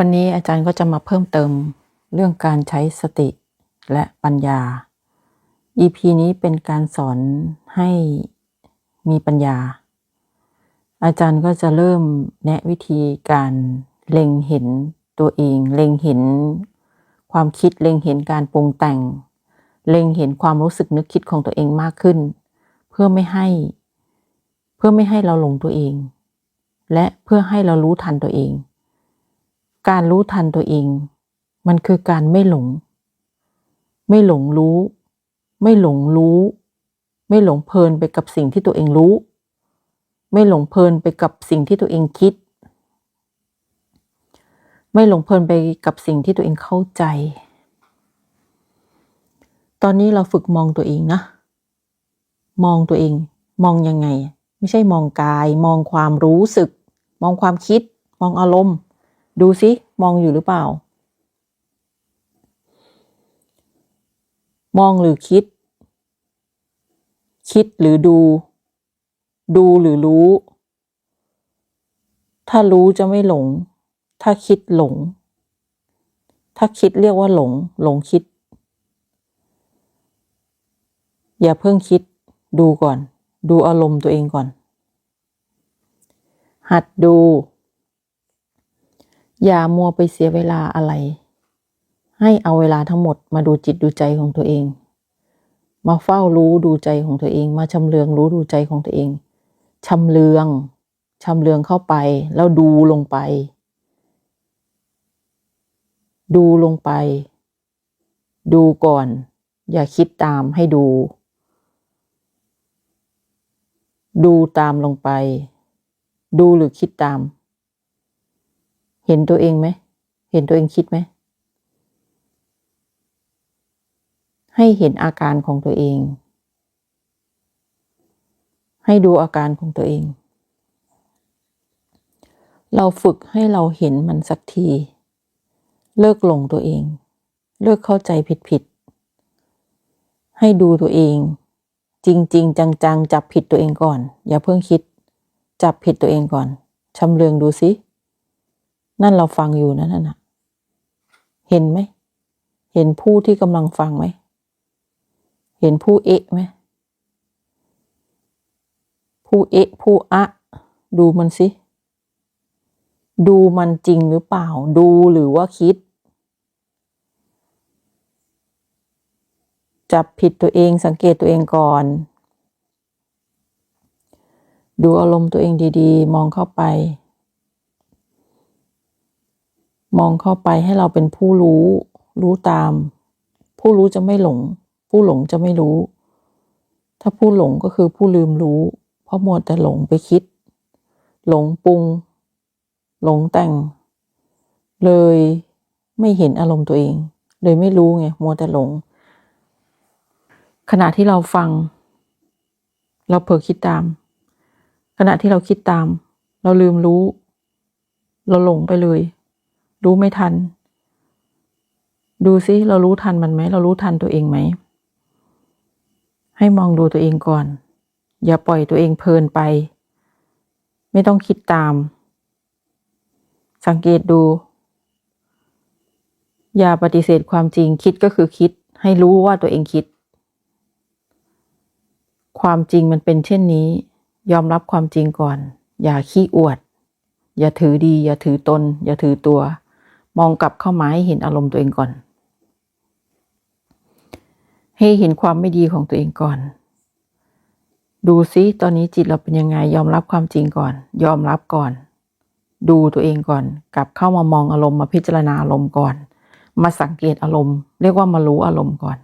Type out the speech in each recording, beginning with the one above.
วันนี้อาจารย์ก็จะมาเพิ่มเติมเรื่องการใช้สติและปัญญา EP นี้เป็นการสอนให้มีปัญญา อาจารย์ก็จะเริ่มแนะวิธีการเล็งเห็นตัวเอง เล็งเห็นความคิด เล็งเห็นการปรุงแต่ง เล็งเห็นความรู้สึกนึกคิดของตัวเองมากขึ้น เพื่อไม่ให้ เพื่อไม่ให้เราหลงตัวเอง และเพื่อให้เรารู้ทันตัวเอง การรู้ทันตัวเอง มันคือการไม่หลง ไม่หลงรู้ ไม่หลงรู้ ไม่หลงเพลินไปกับสิ่งที่ตัวเองรู้ ไม่หลงเพลินไปกับสิ่งที่ตัวเองคิด ไม่หลงเพลินไปกับสิ่งที่ตัวเองเข้าใจ ตอนนี้เราฝึกมองตัวเองนะ มองตัวเอง มองยังไง ไม่ใช่มองกาย มองความรู้สึก มองความคิด มองอารมณ์ ดูสิมองอยู่หรือเปล่า มองหรือคิด คิดหรือดู ดูหรือรู้ ถ้ารู้จะไม่หลง ถ้าคิดหลง ถ้าคิดเรียกว่าหลง หลงคิด อย่าเพิ่งคิด ดูก่อน ดูอารมณ์ตัวเองก่อน หัดดู อย่ามัวไปเสียเวลาอะไร ให้เอาเวลาทั้งหมดมาดูจิตดูใจของตัวเอง มาเฝ้ารู้ดูใจของตัวเอง มาชำเลืองรู้ดูใจของตัวเองชำเลืองชำเลืองเข้าไป แล้วดูลงไป ดูลงไป ดูก่อน อย่าคิดตามให้ดู ดูตามลงไป ดูหรือคิดตาม เห็นตัวเองไหม เห็นตัวเองคิดไหม ให้เห็นอาการของตัวเอง ให้ดูอาการของตัวเอง เราฝึกให้เราเห็นมันสักที เลิกหลงตัวเอง เลิกเข้าใจผิดๆ ให้ดูตัวเอง จริง ๆ จัง ๆ จับผิดตัวเองก่อน อย่าเพิ่งคิด จับผิดตัวเองก่อนชำเลืองดูสิ นั่นเราฟังอยู่นะนั่นน่ะ เห็นไหม เห็นผู้ที่กำลังฟังไหม เห็นผู้เอะไหม ผู้เอะผู้อะ ดูมันสิ ดูมันจริงหรือเปล่า ดูหรือว่าคิด จับผิดตัวเองสังเกตตัวเองก่อน ดูอารมณ์ตัวเองดี ๆ มองเข้าไป มองเข้าไปให้เราเป็นผู้รู้ รู้ตาม ผู้รู้จะไม่หลง ผู้หลงจะไม่รู้ ถ้าผู้หลงก็คือผู้ลืมรู้ เพราะมัวแต่หลงไปคิด หลงปรุง หลงแต่ง เลยไม่เห็นอารมณ์ตัวเอง เลยไม่รู้ไงมัวแต่หลง ขณะที่เราฟัง เราเผลอคิดตาม ขณะที่เราคิดตาม เราลืมรู้ เราหลงไปเลย รู้ไม่ทัน ดูซิเรารู้ทันมันไหม เรารู้ทันตัวเองไหม ให้มองดูตัวเองก่อน อย่าปล่อยตัวเองเพลินไป ไม่ต้องคิดตาม สังเกตดู อย่าปฏิเสธความจริงคิดก็คือคิด ให้รู้ว่าตัวเองคิด ความจริงมันเป็นเช่นนี้ ยอมรับความจริงก่อน อย่าขี้อวดอย่าถือดี อย่าถือตน อย่าถือตัว มองกลับเข้ามาให้เห็นอารมณ์ตัวเองก่อน ให้เห็นความไม่ดีของตัวเองก่อน ดูซิตอนนี้จิตเราเป็นยังไง ยอมรับความจริงก่อน ยอมรับก่อน ดูตัวเองก่อน กลับเข้ามามองอารมณ์มาพิจารณาอารมณ์ก่อน มาสังเกตอารมณ์ เรียกว่ามารู้อารมณ์ก่อน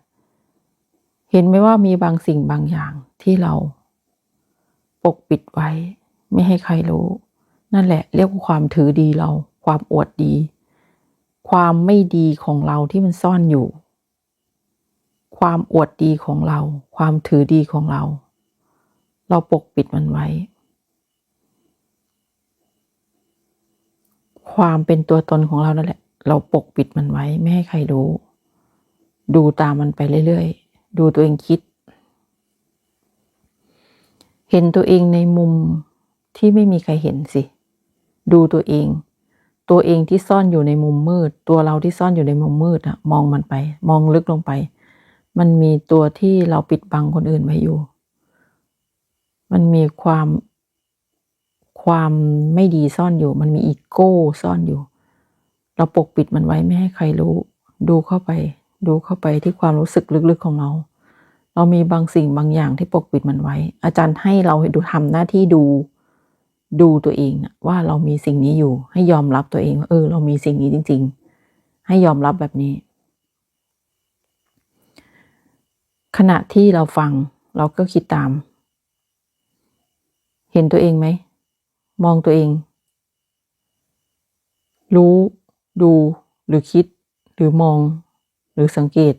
เห็นไหมว่ามีบางสิ่งบางอย่างที่เรา ปกปิดไว้ ไม่ให้ใครรู้ นั่นแหละ เรียกว่าความถือดีเรา ความอวดดี ความไม่ดีของเราที่มันซ่อนอยู่ ความอวดดีของเรา ความถือดีของเรา เราปกปิดมันไว้ ความเป็นตัวตนของเรานั่นแหละ เราปกปิดมันไว้ ไม่ให้ใครรู้ ดูตามมันไปเรื่อยๆ ดูตัวเองคิด เห็นตัวเองในมุมที่ไม่มีใครเห็นสิ ดูตัวเอง ตัวเองที่ซ่อนอยู่ในมุมมืด ตัวเราที่ซ่อนอยู่ในมุมมืดอะมองมันไป มองลึกลงไป มันมีตัวที่เราปิดบังคนอื่นไว้อยู่ มันมีความความไม่ดีซ่อนอยู่ มันมีอีโก้ซ่อนอยู่ เราปกปิดมันไว้ไม่ให้ใครรู้ ดูเข้าไป ดูเข้าไปที่ความรู้สึกลึกๆของเรา เรามีบางสิ่งบางอย่างที่ปกปิดมันไว้ อาจารย์ให้เราดูทำหน้าที่ดู ดูตัวเองนะว่าเรามีสิ่งนี้อยู่ ให้ยอมรับตัวเองว่าเออ เรามีสิ่งนี้จริง ๆ ให้ยอมรับแบบนี้ ขณะที่เราฟังเราก็คิดตาม เห็นตัวเองไหม มองตัวเอง รู้ดูหรือคิดหรือมอง หรือสังเกต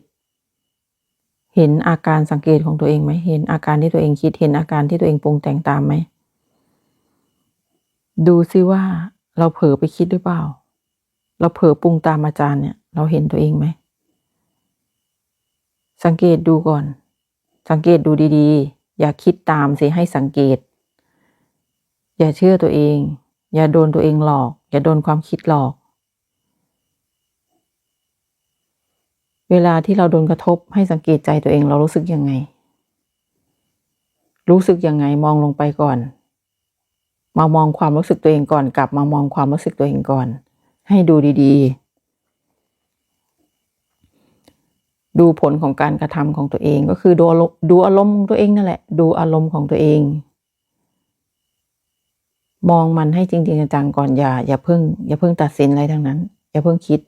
เห็นอาการสังเกตของตัวเองไหมเห็นอาการที่ตัวเองคิดเห็นอาการที่ตัวเองปรุงแต่งตามไหม ดูซิว่าเราเผลอไปคิดหรือเปล่า เราเผลอปรุงตามอาจารย์เนี่ย เราเห็นตัวเองไหม สังเกตดูก่อน สังเกตดูดีๆ อย่าคิดตามสิให้สังเกต อย่าเชื่อตัวเอง อย่าโดนตัวเองหลอก อย่าโดนความคิดหลอก เวลาที่เราโดนกระทบให้สังเกตใจตัวเองเรารู้สึกยังไง รู้สึกยังไงมองลงไปก่อน มามองความรู้สึกตัวเองก่อน กลับมามองความรู้สึกตัวเองก่อน ให้ดูดีๆ ดูผลของการกระทำของตัวเองก็คือดูอารมณ์ดูอารมณ์ของตัวเองนั่นแหละ ดูอารมณ์ของตัวเอง มองมันให้จริง ๆจังก่อนอย่าอย่าเพิ่ง อย่าเพิ่งตัดสินอะไรทั้งนั้น อย่าเพิ่งคิด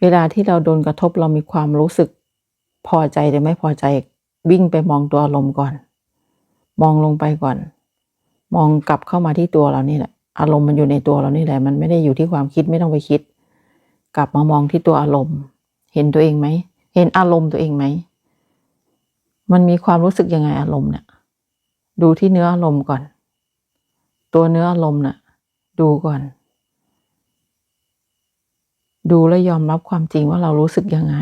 เวลาที่เราโดนกระทบเรามีความรู้สึกพอใจหรือไม่พอใจวิ่งไปมองตัวอารมณ์ก่อน มองลงไปก่อน มองกลับเข้ามาที่ตัวเรานี่แหละ อารมณ์มันอยู่ในตัวเรานี่แหละ มันไม่ได้อยู่ที่ความคิดไม่ต้องไปคิด กลับมามองที่ตัวอารมณ์ เห็นตัวเองไหม เห็นอารมณ์ตัวเองไหม มันมีความรู้สึกยังไงอารมณ์เนี่ย ดูที่เนื้ออารมณ์ก่อน ตัวเนื้ออารมณ์น่ะ ดูก่อน ดูแล้วยอมรับความจริงว่าเรารู้สึกยังไง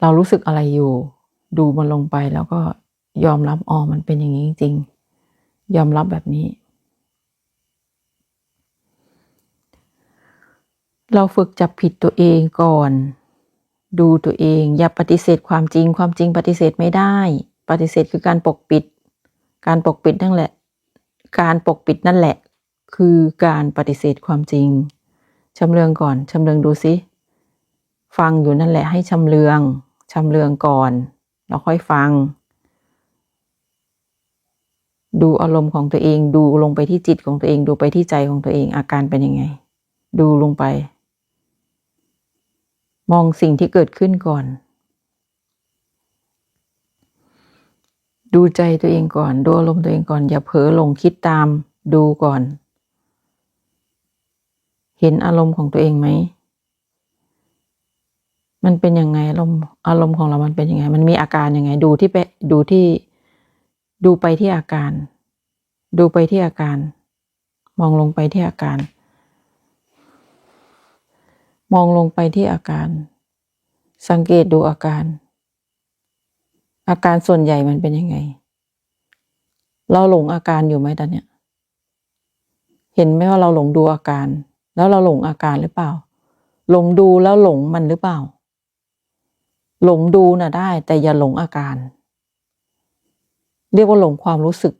เรารู้สึกอะไรอยู่ ดูมันลงไปแล้วก็ ยอมรับอ๋อมันเป็นอย่างนี้จริงยอมรับแบบนี้ เราฝึกจับผิดตัวเองก่อน ดูตัวเอง อย่าปฏิเสธความจริง ความจริงปฏิเสธไม่ได้ ปฏิเสธคือการปกปิด การปกปิดนั่นแหละ การปกปิดนั่นแหละ คือการปฏิเสธความจริงชำเลืองก่อนชำเลืองดูซิฟังอยู่นั่นแหละให้ชำเลืองชำเลืองก่อน แล้วค่อยฟัง ดูอารมณ์ของตัวเอง ดูลงไปที่จิตของตัวเอง ดูไปที่ใจของตัวเอง อาการเป็นยังไง ดูลงไป มองสิ่งที่เกิดขึ้นก่อน ดูใจตัวเองก่อน ดูอารมณ์ตัวเองก่อน อย่าเผลอหลงคิดตาม ดูก่อน เห็นอารมณ์ของตัวเองไหม มันเป็นยังไงอารมณ์อารมณ์ของเรามันเป็นยังไง มันมีอาการยังไง ดูที่ไปดูที่ ดูไปที่อาการ ดูไปที่อาการ มองลงไปที่อาการ มองลงไปที่อาการ สังเกตดูอาการ อาการส่วนใหญ่มันเป็นยังไง เราหลงอาการอยู่ไหมตอนเนี้ย เห็นไหมว่าเราหลงดูอาการ แล้วเราหลงอาการหรือเปล่า หลงดูแล้วหลงมันหรือเปล่า หลงดูน่ะได้ แต่อย่าหลงอาการ เรียกว่าหลงความรู้สึก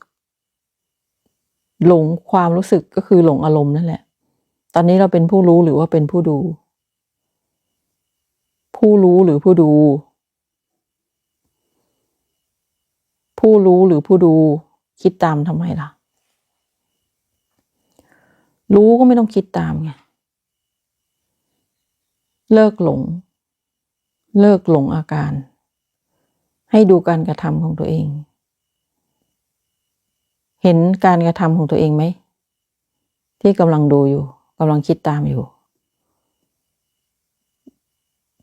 หลงความรู้สึกก็คือหลงอารมณ์นั่นแหละ ตอนนี้เราเป็นผู้รู้หรือว่าเป็นผู้ดู ผู้รู้หรือผู้ดู ผู้รู้หรือผู้ดูคิดตามทำไมล่ะ รู้ก็ไม่ต้องคิดตามไง เลิกหลง เลิกหลงอาการ ให้ดูการกระทำของตัวเอง เห็นการกระทำของตัวเองไหม ที่กำลังดูอยู่กำลังคิดตามอยู่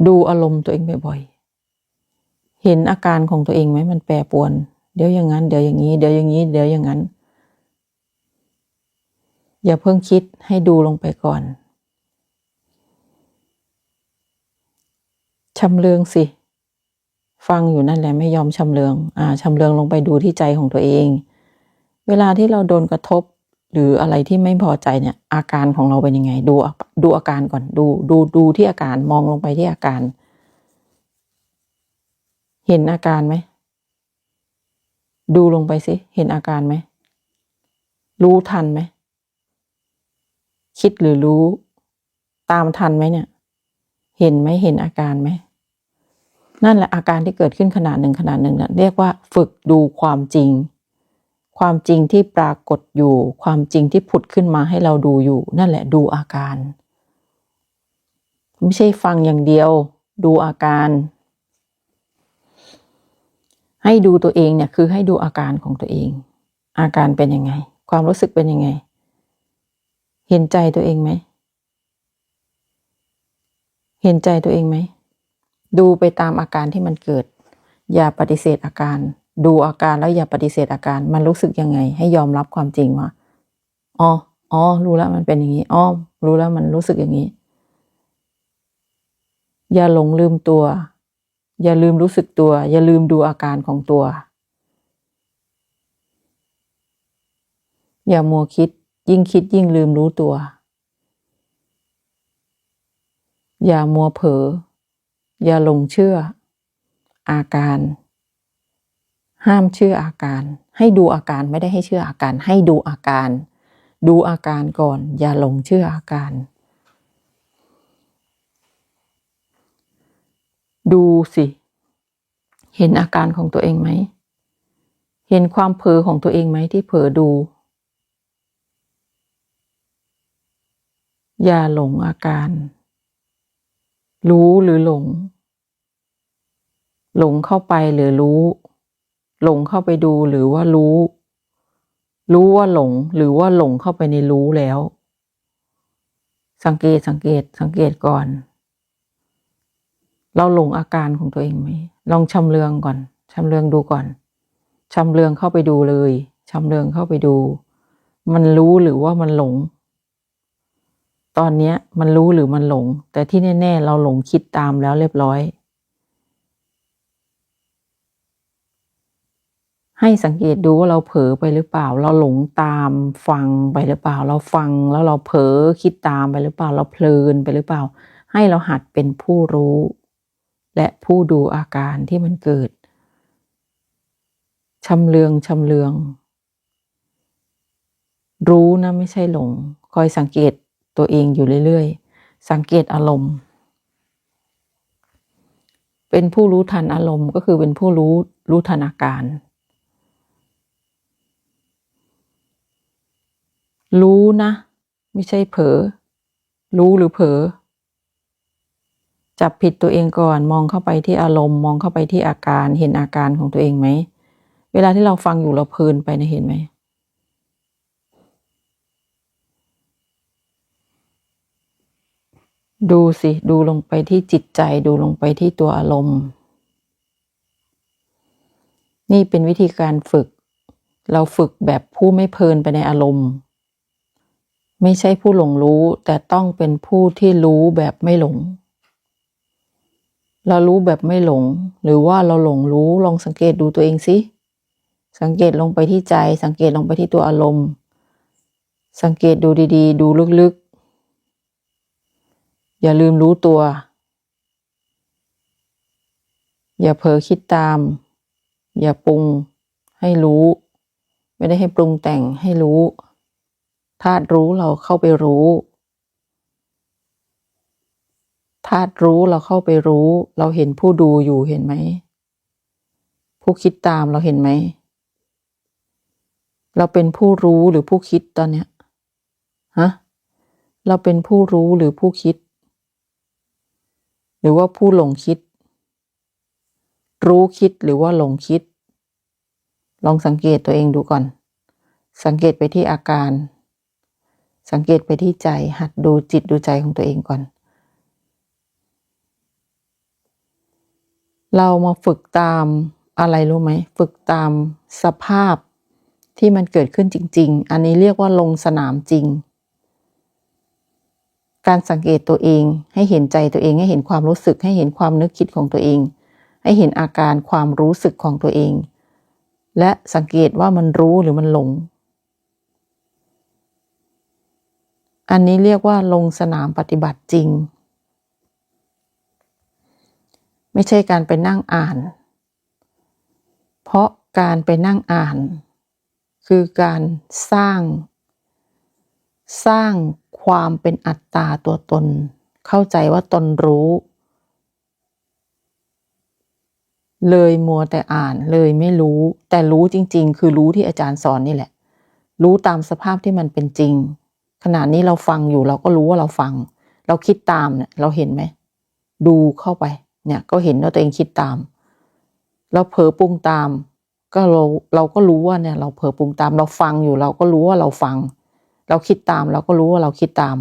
ดูอารมณ์ตัวเองบ่อยๆ เห็นอาการของตัวเองไหมมันแปรปวน เดี๋ยวอย่างนั้น เดี๋ยวอย่างนี้ เดี๋ยวอย่างนี้ เดี๋ยวอย่างนั้น อย่าเพิ่งคิดให้ดูลงไปก่อนชำเลืองสิ ฟังอยู่นั่นแหละไม่ยอมชำเลือง อ่าชำเลืองลงไปดูที่ใจของตัวเอง เวลาที่เราโดนกระทบ หรืออะไรที่ไม่พอใจเนี่ย อาการของเราเป็นยังไง ดูดูอาการก่อนดู ดูดูที่อาการมองลงไปที่อาการ เห็นอาการไหมดูลงไปสิเห็นอาการไหมรู้ทันไหมคิดหรือรู้ ตามทันไหมเนี่ย เห็นไหมเห็นอาการไหมนั่นแหละอาการที่เกิดขึ้นขนาดหนึ่งขนาดหนึ่งเนี่ยเรียกว่า ฝึกดูความจริง ความจริงที่ปรากฏอยู่ ความจริงที่ผุดขึ้นมาให้เราดูอยู่ นั่นแหละดูอาการ ไม่ใช่ฟังอย่างเดียว ดูอาการ ให้ดูตัวเองเนี่ยคือให้ดูอาการของตัวเอง อาการเป็นยังไง ความรู้สึกเป็นยังไง เห็นใจตัวเองไหม เห็นใจตัวเองไหม ดูไปตามอาการที่มันเกิด อย่าปฏิเสธอาการ ดูอาการแล้วอย่าปฏิเสธอาการ มันรู้สึกยังไง ให้ยอมรับความจริงว่าอ๋ออ๋อรู้แล้วมันเป็นอย่างนี้อ๋อรู้แล้วมันรู้สึกอย่างนี้ อย่าหลงลืมตัว อย่าลืมรู้สึกตัว อย่าลืมดูอาการของตัว อย่ามัวคิด ยิ่งคิดยิ่งลืมรู้ตัว อย่ามัวเผลออย่าหลงเชื่อ อาการ ห้ามเชื่ออาการ ให้ดูอาการไม่ได้ให้เชื่ออาการ ให้ดูอาการ ดูอาการก่อน อย่าหลงเชื่ออาการ ดูสิ เห็นอาการของตัวเองไหม เห็นความเผลอของตัวเองไหมที่เผลอดู อย่าหลงอาการ รู้หรือหลง หลงเข้าไปหรือรู้ หลงเข้าไปดูหรือว่ารู้ รู้ว่าหลงหรือว่าหลงเข้าไปในรู้แล้ว สังเกตสังเกตสังเกตก่อน เราหลงอาการของตัวเองไหมลองชำเลืองก่อนชำเลืองดูก่อนชำเลืองเข้าไปดูเลยชำเลืองเข้าไปดู มันรู้หรือว่ามันหลง ตอนเนี้ยมันรู้หรือมันหลง แต่ที่แน่ ๆ เราหลงคิดตามแล้วเรียบร้อย ให้สังเกตดูว่าเราเผลอไปหรือเปล่า เราหลงตามฟังไปหรือเปล่า เราฟังแล้วเราเผลอคิดตามไปหรือเปล่า เราเพลินไปหรือเปล่า ให้เราหัดเป็นผู้รู้ และผู้ดูอาการที่มันเกิดชำเลืองชำเลือง รู้นะไม่ใช่หลง คอยสังเกตตัวเองอยู่เรื่อยๆ สังเกตอารมณ์ เป็นผู้รู้ทันอารมณ์ก็คือเป็นผู้รู้รู้ทันอาการ รู้นะ ไม่ใช่เผลอรู้หรือเผลอจับผิดตัวเองก่อนมองเข้าไปที่อารมณ์ มองเข้าไปที่อาการเห็นอาการของตัวเองไหม เวลาที่เราฟังอยู่เราเพลินไปนะเห็นไหม ดูสิดูลงไปที่จิตใจดูลงไปที่ตัวอารมณ์ นี่เป็นวิธีการฝึก เราฝึกแบบผู้ไม่เพลินไปในอารมณ์ ไม่ใช่ผู้หลงรู้แต่ต้องเป็นผู้ที่รู้แบบไม่หลง เรารู้แบบไม่หลง หรือว่าเราหลงรู้ลองสังเกตดูตัวเองสิสังเกตลงไปที่ใจ สังเกตลงไปที่ตัวอารมณ์ สังเกตดูดีๆ ดูลึกๆ อย่าลืมรู้ตัว อย่าเผลอคิดตาม อย่าปรุงให้รู้ ไม่ได้ให้ปรุงแต่งให้รู้ ธาตุรู้เราเข้าไปรู้ธาตุรู้เราเข้าไปรู้ เราเห็นผู้ดูอยู่เห็นไหม ผู้คิดตามเราเห็นไหม เราเป็นผู้รู้หรือผู้คิดตอนเนี้ยฮะเราเป็นผู้รู้หรือผู้คิด หรือว่าผู้หลงคิด รู้คิดหรือว่าหลงคิด ลองสังเกตตัวเองดูก่อน สังเกตไปที่อาการ สังเกตไปที่ใจ หัดดูจิตดูใจของตัวเองก่อน เรามาฝึกตามอะไรรู้ไหม ฝึกตามสภาพที่มันเกิดขึ้นจริง ๆ อันนี้เรียกว่าลงสนามจริง การสังเกตตัวเอง ให้เห็นใจตัวเอง ให้เห็นความรู้สึก ให้เห็นความนึกคิดของตัวเอง ให้เห็นอาการความรู้สึกของตัวเอง และสังเกตว่ามันรู้หรือมันหลง อันนี้เรียกว่าลงสนามปฏิบัติจริง ไม่ใช่การไปนั่งอ่าน เพราะการไปนั่งอ่าน คือการสร้าง สร้างความเป็นอัตตาตัวตน เข้าใจว่าตนรู้ เลยมัวแต่อ่านเลยไม่รู้ แต่รู้จริง ๆ คือรู้ที่อาจารย์สอนนี่แหละ รู้ตามสภาพที่มันเป็นจริง ขณะนี้เราฟังอยู่เราก็รู้ว่าเราฟัง เราคิดตามเนี่ยเราเห็นไหม ดูเข้าไป เนี่ยก็เห็นว่าตัวเองคิดตาม เราเผลอปรุงตาม ก็เราเราก็รู้ว่าเนี่ย เราเผลอปรุงตาม เราฟังอยู่เราก็รู้ว่าเราฟัง เราคิดตาม เราก็รู้ว่าเราคิดตาม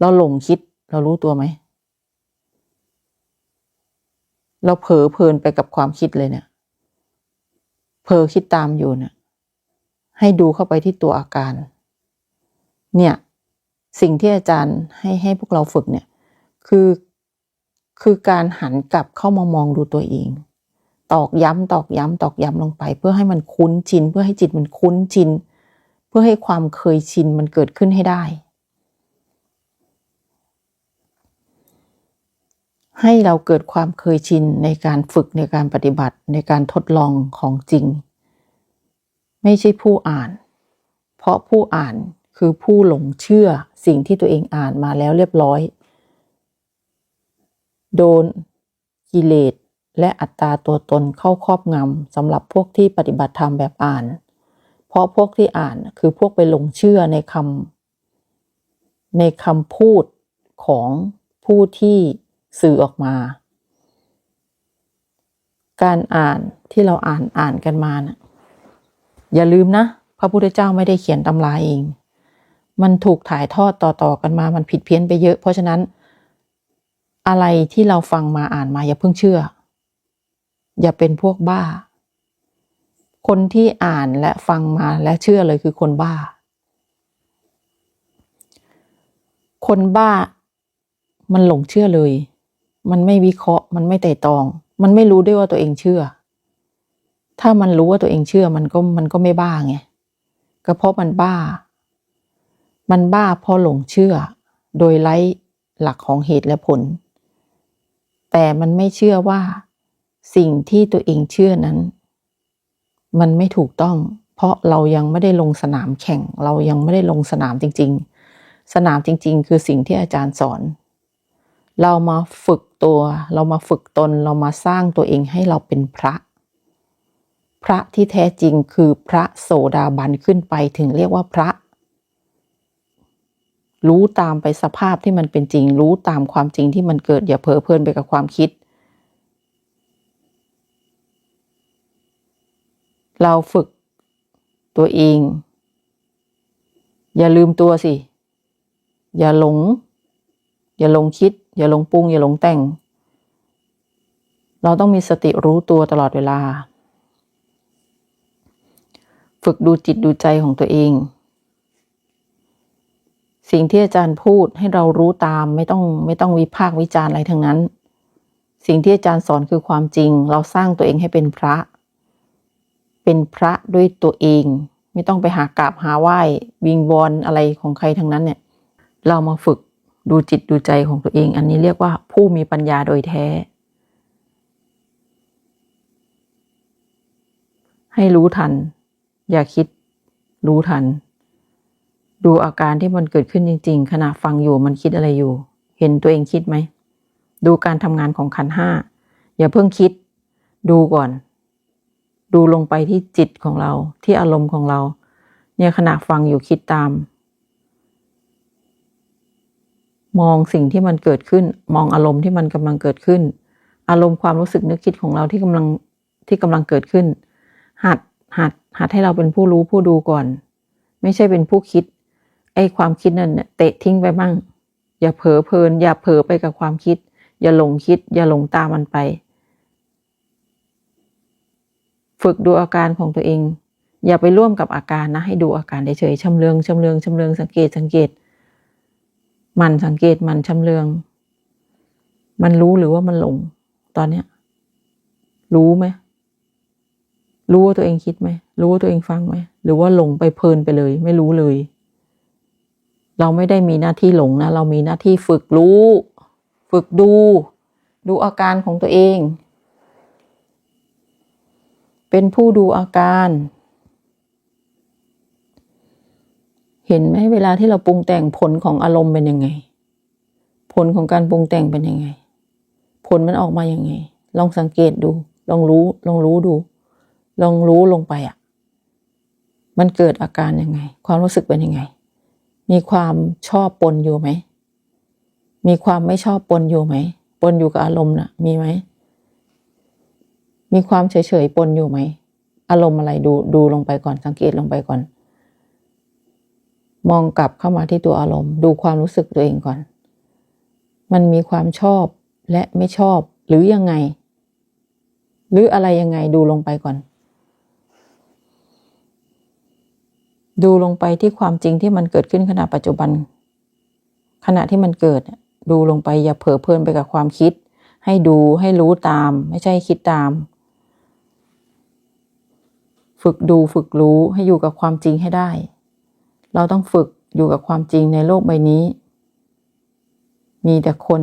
เราหลงคิด เรารู้ตัวไหม เราเผลอเพลินไปกับความคิดเลยเนี่ยเผลอคิดตามอยู่เนี่ยให้ดูเข้าไปที่ตัวอาการ เนี่ยสิ่งที่อาจารย์ให้ให้พวกเราฝึกเนี่ยคือคือการหันกลับเข้ามามองดูตัวเอง ตอกย้ำตอกย้ำตอกย้ำลงไป เพื่อให้มันคุ้นชิน เพื่อให้จิตมันคุ้นชิน เพื่อให้ความเคยชินมันเกิดขึ้นให้ได้ ให้เราเกิดความเคยชินในการฝึกในการปฏิบัติในการทดลองของจริง ไม่ใช่ผู้อ่าน เพราะผู้อ่าน คือผู้หลงเชื่อสิ่งที่ตัวเองอ่านมาแล้วเรียบร้อย โดนกิเลสและอัตตาตัวตนเข้าครอบงำสำหรับพวกที่ปฏิบัติธรรมแบบอ่าน เพราะพวกที่อ่านคือพวกไปหลงเชื่อในคำในคำพูดของผู้ที่สื่อออกมา การอ่านที่เราอ่านอ่านกันมานะอย่าลืมนะ พระพุทธเจ้าไม่ได้เขียนตำราเอง มันถูกถ่ายทอดต่อๆกันมา มันผิดเพี้ยนไปเยอะ เพราะฉะนั้น อะไรที่เราฟังมาอ่านมาอย่าเพิ่งเชื่อ อย่าเป็นพวกบ้า คนที่อ่านและฟังมาและเชื่อเลยคือคนบ้า คนบ้า มันหลงเชื่อเลย มันไม่วิเคราะห์ มันไม่ไต่ตอง มันไม่รู้ด้วยว่าตัวเองเชื่อ ถ้ามันรู้ว่าตัวเองเชื่อ มันก็มันก็ไม่บ้าไงก็เพราะมันบ้า มันบ้าเพราะหลงเชื่อ โดยไร้หลักของเหตุและผล แต่มันไม่เชื่อว่า สิ่งที่ตัวเองเชื่อนั้น มันไม่ถูกต้อง เพราะเรายังไม่ได้ลงสนามแข่ง เรายังไม่ได้ลงสนามจริง ๆ สนามจริง ๆ คือสิ่งที่อาจารย์สอน เรามาฝึกตัว เรามาฝึกตน เรามาสร้างตัวเองให้เราเป็นพระ พระที่แท้จริงคือพระโสดาบันขึ้นไปถึงเรียกว่าพระ รู้ตามไปสภาพที่มันเป็นจริง รู้ตามความจริงที่มันเกิดอย่าเผลอเพลินไปกับความคิด เราฝึกตัวเอง อย่าลืมตัวสิ อย่าหลง อย่าหลงคิด อย่าหลงปรุง อย่าหลงแต่ง เราต้องมีสติรู้ตัวตลอดเวลา ฝึกดูจิตดูใจของตัวเอง สิ่งที่อาจารย์พูดให้เรารู้ตามไม่ต้องไม่ต้องวิพากษ์วิจารณ์อะไรทั้งนั้น สิ่งที่อาจารย์สอนคือความจริง เราสร้างตัวเองให้เป็นพระ เป็นพระด้วยตัวเอง ไม่ต้องไปหากราบหาไหว้วิงวอนอะไรของใครทั้งนั้นเนี่ยเรามาฝึกดูจิตดูใจของตัวเอง อันนี้เรียกว่าผู้มีปัญญาโดยแท้ ให้รู้ทัน อย่าคิดรู้ทัน ดูอาการที่มันเกิดขึ้นจริง ๆ ขณะฟังอยู่มันคิดอะไรอยู่ เห็นตัวเองคิดไหม ดูการทำงานของขันห้า อย่าเพิ่งคิด ดูก่อน ดูลงไปที่จิตของเรา ที่อารมณ์ของเรา เนี่ยขณะฟังอยู่คิดตาม มองสิ่งที่มันเกิดขึ้น มองอารมณ์ที่มันกำลังเกิดขึ้น อารมณ์ความรู้สึกนึกคิดของเราที่กำลังที่กำลังเกิดขึ้น หัดหัดหัดให้เราเป็นผู้รู้ผู้ดูก่อน ไม่ใช่เป็นผู้คิด ไอ้ความคิดนั่นเนี่ยเตะทิ้งไปบ้าง อย่าเผลอเพลิน อย่าเผลอไปกับความคิด อย่าหลงคิด อย่าหลงตามมันไป ฝึกดูอาการของตัวเอง อย่าไปร่วมกับอาการนะ ให้ดูอาการเฉยๆชำเลืองชำเลืองชำเลืองสังเกตสังเกต มันสังเกตมันชำเลือง มันรู้หรือว่ามันหลง ตอนเนี้ย รู้ไหมรู้ว่าตัวเองคิดไหมรู้ว่าตัวเองฟังไหมหรือว่าหลงไปเพลินไปเลย ไม่รู้เลย เราไม่ได้มีหน้าที่หลงนะ เรามีหน้าที่ฝึกรู้ ฝึกดู ดูอาการของตัวเอง เป็นผู้ดูอาการ เห็นไหมเวลาที่เราปรุงแต่งผลของอารมณ์เป็นยังไง ผลของการปรุงแต่งเป็นยังไง ผลมันออกมายังไง ลองสังเกตดู ลองรู้ ลองรู้ดู ลองรู้ลงไปอะ มันเกิดอาการยังไง ความรู้สึกเป็นยังไง มีความชอบปนอยู่ไหม มีความไม่ชอบปนอยู่ไหม ปนอยู่กับอารมณ์น่ะ มีไหม มีความเฉยๆปนอยู่ไหม อารมณ์อะไรดูดูลงไปก่อนสังเกตลงไปก่อน มองกลับเข้ามาที่ตัวอารมณ์ ดูความรู้สึกตัวเองก่อน มันมีความชอบและไม่ชอบหรือยังไง หรืออะไรยังไงดูลงไปก่อน ดูลงไปที่ความจริงที่มันเกิดขึ้นขณะปัจจุบัน ขณะที่มันเกิด ดูลงไปอย่าเผลอเพลินไปกับความคิด ให้ดูให้รู้ตาม ไม่ใช่คิดตาม ฝึกดูฝึกรู้ให้อยู่กับความจริงให้ได้ เราต้องฝึกอยู่กับความจริงในโลกใบนี้ มีแต่คน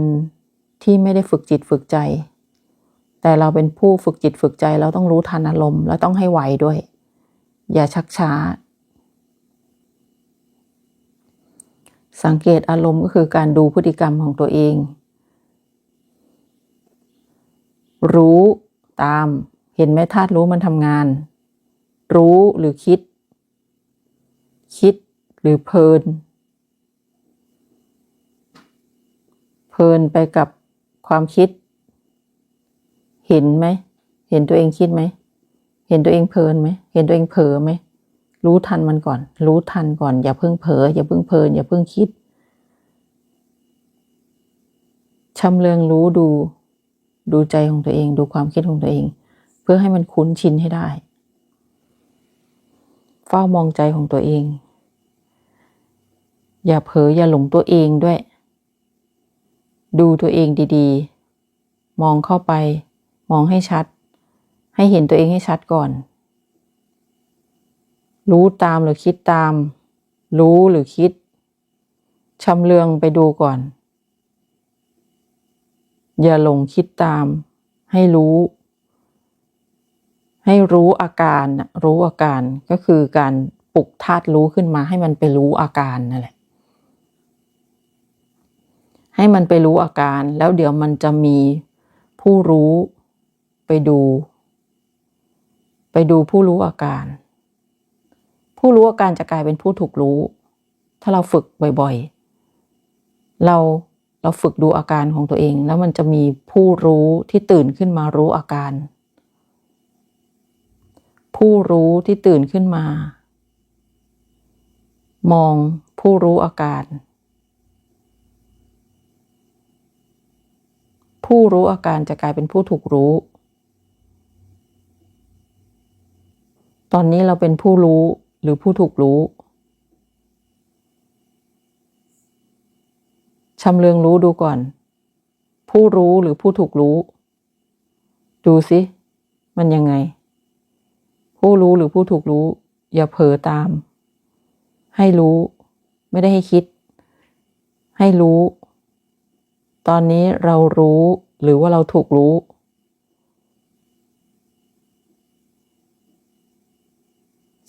ที่ไม่ได้ฝึกจิตฝึกใจ แต่เราเป็นผู้ฝึกจิตฝึกใจ เราต้องรู้ทันอารมณ์ แล้วต้องให้ไวด้วย อย่าชักช้า สังเกตอารมณ์ก็คือการดูพฤติกรรมของตัวเอง รู้ตามเห็นไหมธาตุรู้มันทำงาน รู้หรือคิด คิดหรือเพลิน เพลินไปกับความคิด เห็นไหม เห็นตัวเองคิดไหม เห็นตัวเองเพลินไหม เห็นตัวเองเผลอไหม รู้ทันมันก่อน รู้ทันก่อน อย่าเพิ่งเผลออย่าเพิ่งเพลินอย่าเพิ่งคิดชำเลืองรู้ดู ดูใจของตัวเอง ดูความคิดของตัวเอง เพื่อให้มันคุ้นชินให้ได้ เฝ้ามองใจของตัวเอง อย่าเผลออย่าหลงตัวเองด้วย ดูตัวเองดีๆ มองเข้าไป มองให้ชัด ให้เห็นตัวเองให้ชัดก่อน รู้ตามหรือคิดตาม รู้หรือคิดชำเลืองไปดูก่อน อย่าหลงคิดตาม ให้รู้ ให้รู้อาการนะรู้อาการก็คือการปลุกธาตุรู้ขึ้นมา ให้มันไปรู้อาการนั่นแหละ ให้มันไปรู้อาการ แล้วเดี๋ยวมันจะมีผู้รู้ไปดู ไปดูผู้รู้อาการ ผู้รู้อาการจะกลายเป็นผู้ถูกรู้ ถ้าเราฝึกบ่อยๆ เราเราฝึกดูอาการของตัวเอง แล้วมันจะมีผู้รู้ที่ตื่นขึ้นมารู้อาการ ผู้รู้ที่ตื่นขึ้นมา มองผู้รู้อาการ ผู้รู้อาการจะกลายเป็นผู้ถูกรู้ ตอนนี้เราเป็นผู้รู้ หรือผู้ถูกรู้ชำเลืองรู้ดูก่อน ผู้รู้หรือผู้ถูกรู้ ดูสิมันยังไง ผู้รู้หรือผู้ถูกรู้ อย่าเผลอตาม ให้รู้ ไม่ได้ให้คิด ให้รู้ ตอนนี้เรารู้หรือว่าเราถูกรู้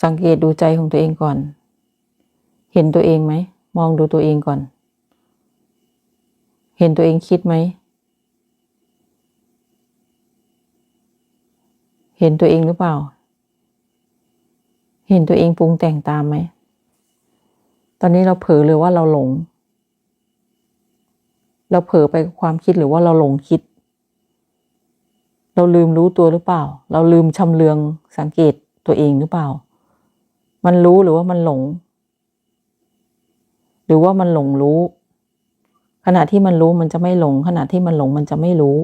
สังเกตดูใจของตัวเองก่อน เห็นตัวเองไหม มองดูตัวเองก่อน เห็นตัวเองคิดไหม เห็นตัวเองหรือเปล่า เห็นตัวเองปรุงแต่งตามไหม ตอนนี้เราเผลอหรือว่าเราหลง เราเผลอไปกับความคิดหรือว่าเราหลงคิด เราลืมรู้ตัวหรือเปล่า เราลืมชำเลืองสังเกตตัวเองหรือเปล่า มันรู้หรือว่ามันหลง หรือว่ามันหลงรู้ ขณะที่มันรู้มันจะไม่หลง ขณะที่มันหลงมันจะไม่รู้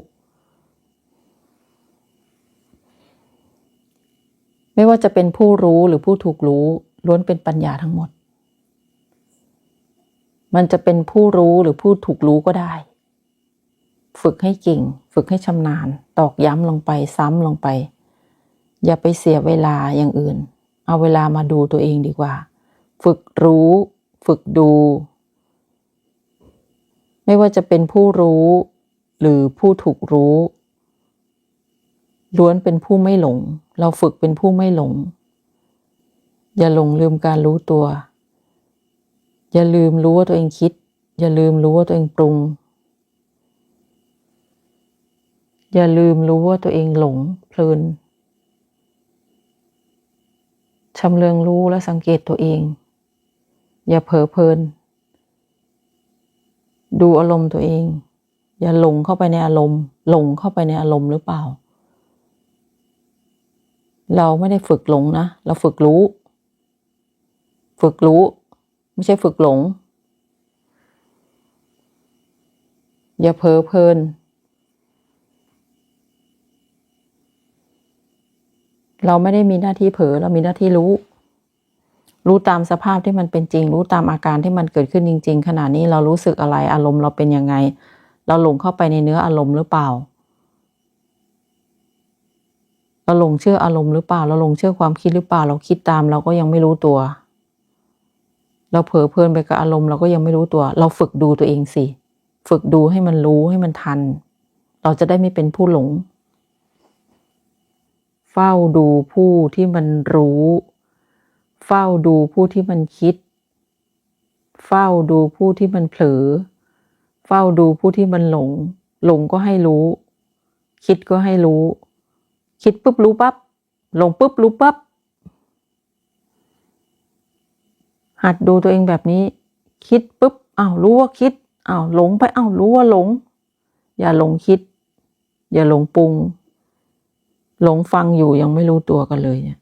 ไม่ว่าจะเป็นผู้รู้หรือผู้ถูกรู้ล้วนเป็นปัญญาทั้งหมด มันจะเป็นผู้รู้หรือผู้ถูกรู้ก็ได้ ฝึกให้เก่ง ฝึกให้ชำนาญ ตอกย้ำลงไปซ้ำลงไป อย่าไปเสียเวลาอย่างอื่น เอาเวลามาดูตัวเองดีกว่า ฝึกรู้ ฝึกดู ไม่ว่าจะเป็นผู้รู้ หรือผู้ถูกรู้ล้วนเป็นผู้ไม่หลง เราฝึกเป็นผู้ไม่หลง อย่าหลงลืมการรู้ตัว อย่าลืมรู้ว่าตัวเองคิด อย่าลืมรู้ว่าตัวเองปรุง อย่าลืมรู้ว่าตัวเองหลงเพลิน ชำเลืองรู้และสังเกตตัวเอง อย่าเผลอเพลิน ดูอารมณ์ตัวเอง อย่าหลงเข้าไปในอารมณ์ หลงเข้าไปในอารมณ์หรือเปล่า เราไม่ได้ฝึกหลงนะ เราฝึกรู้ ฝึกรู้ ไม่ใช่ฝึกหลง อย่าเผลอเพลิน เราไม่ได้มีหน้าที่เผลอเรามีหน้าที่รู้ รู้ตามสภาพที่มันเป็นจริง รู้ตามอาการที่มันเกิดขึ้นจริง ๆ ขณะนี้เรารู้สึกอะไรอารมณ์เราเป็นยังไง เราหลงเข้าไปในเนื้ออารมณ์หรือเปล่า เราหลงเชื่ออารมณ์หรือเปล่า เราหลงเชื่อความคิดหรือเปล่า เราคิดตามเราก็ยังไม่รู้ตัว เราเผลอเพลินไปกับอารมณ์เราก็ยังไม่รู้ตัว เราฝึกดูตัวเองสิ ฝึกดูให้มันรู้ให้มันทัน เราจะได้ไม่เป็นผู้หลง เฝ้าดูผู้ที่มันรู้ เฝ้าดูผู้ที่มันคิด เฝ้าดูผู้ที่มันเผลอ เฝ้าดูผู้ที่มันหลง หลงก็ให้รู้ คิดก็ให้รู้ คิดปุ๊บรู้ปั๊บหลงปุ๊บรู้ปั๊บหัดดูตัวเองแบบนี้ คิดปุ๊บอ้าวรู้ว่าคิดอ้าวหลงไปอ้าวรู้ว่าหลง อย่าหลงคิด อย่าหลงปรุง หลงฟังอยู่ยังไม่รู้ตัวกันเลยเนี่ย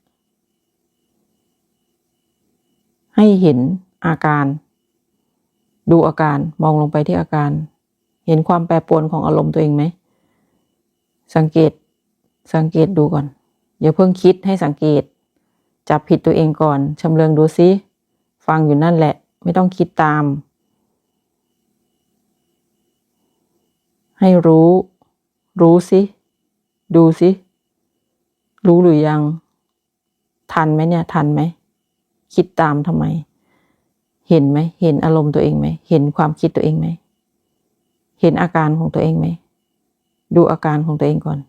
ให้เห็นอาการ ดูอาการมองลงไปที่อาการ เห็นความแปรปรวนของอารมณ์ตัวเองไหม สังเกต สังเกตดูก่อน อย่าเพิ่งคิดให้สังเกต จับผิดตัวเองก่อนชำเลืองดูซิ ฟังอยู่นั่นแหละ ไม่ต้องคิดตาม ให้รู้ รู้สิ ดูสิ รู้หรือยัง ทันไหมเนี่ย ทันไหม คิดตามทำไม เห็นไหม เห็นอารมณ์ตัวเองไหม เห็นความคิดตัวเองไหม เห็นอาการของตัวเองไหม ดูอาการของตัวเองก่อน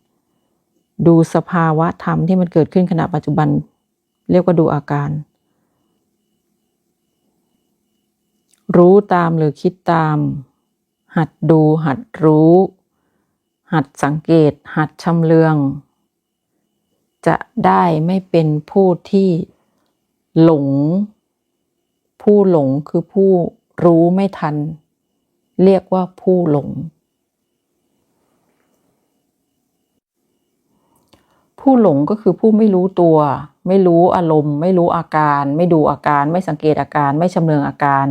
ดูสภาวะธรรมที่มันเกิดขึ้นขณะปัจจุบัน เรียกว่าดูอาการ รู้ตามหรือคิดตาม หัดดู หัดรู้ หัดสังเกต หัดชำเลือง จะได้ไม่เป็นผู้ที่หลง ผู้หลงคือผู้รู้ไม่ทัน เรียกว่าผู้หลง ผู้หลงก็คือผู้ไม่รู้ตัว ไม่รู้อารมณ์ ไม่รู้อาการ ไม่ดูอาการ ไม่สังเกตอาการ ไม่ชำเลืองอาการ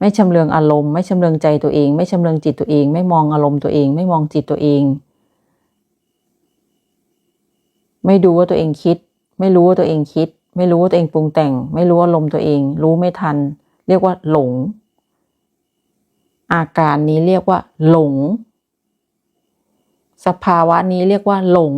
ไม่ชำเลืองอารมณ์ ไม่ชำเลืองใจตัวเอง ไม่ชำเลืองจิตตัวเอง ไม่มองอารมณ์ตัวเอง ไม่มองจิตตัวเอง ไม่ดูว่าตัวเองคิด ไม่รู้ว่าตัวเองคิด ไม่รู้ว่าตัวเองปรุงแต่ง ไม่รู้อารมณ์ตัวเอง รู้ไม่ทัน เรียกว่าหลง อาการนี้เรียกว่า หลง สภาวะนี้เรียกว่า หลง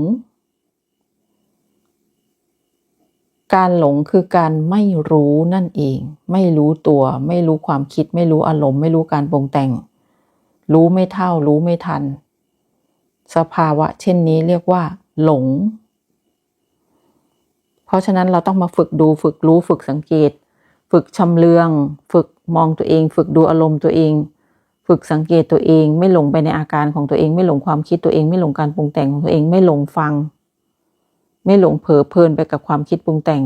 การหลงคือการไม่รู้นั่นเอง ไม่รู้ตัว ไม่รู้ความคิด ไม่รู้อารมณ์ ไม่รู้การปรุงแต่ง รู้ไม่เท่า รู้ไม่ทัน สภาวะเช่นนี้เรียกว่า หลง เพราะฉะนั้นเราต้องมาฝึกดูฝึกรู้ฝึกสังเกต ฝึกชำเลือง ฝึกมองตัวเอง ฝึกดูอารมณ์ตัวเอง ฝึกสังเกตตัวเอง ไม่หลงไปในอาการของตัวเอง ไม่หลงความคิดตัวเอง ไม่หลงการปรุงแต่งของตัวเอง ไม่หลงฟัง ไม่หลงเผลอเพลินไปกับความคิดปรุงแต่ง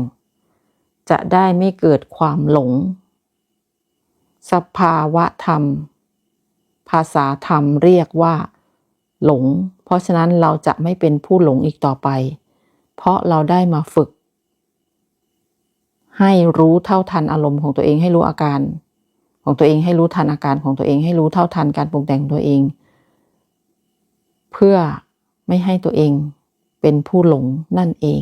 จะได้ไม่เกิดความหลง สภาวะธรรม ภาษาธรรมเรียกว่า หลง เพราะฉะนั้นเราจะไม่เป็นผู้หลงอีกต่อไป เพราะเราได้มาฝึก ให้รู้เท่าทันอารมณ์ของตัวเองให้รู้อาการ ของตัวเองให้รู้ทันอาการของตัวเอง ให้รู้เท่าทันการปรุงแต่งของตัวเอง เพื่อไม่ให้ตัวเองเป็นผู้หลงนั่นเอง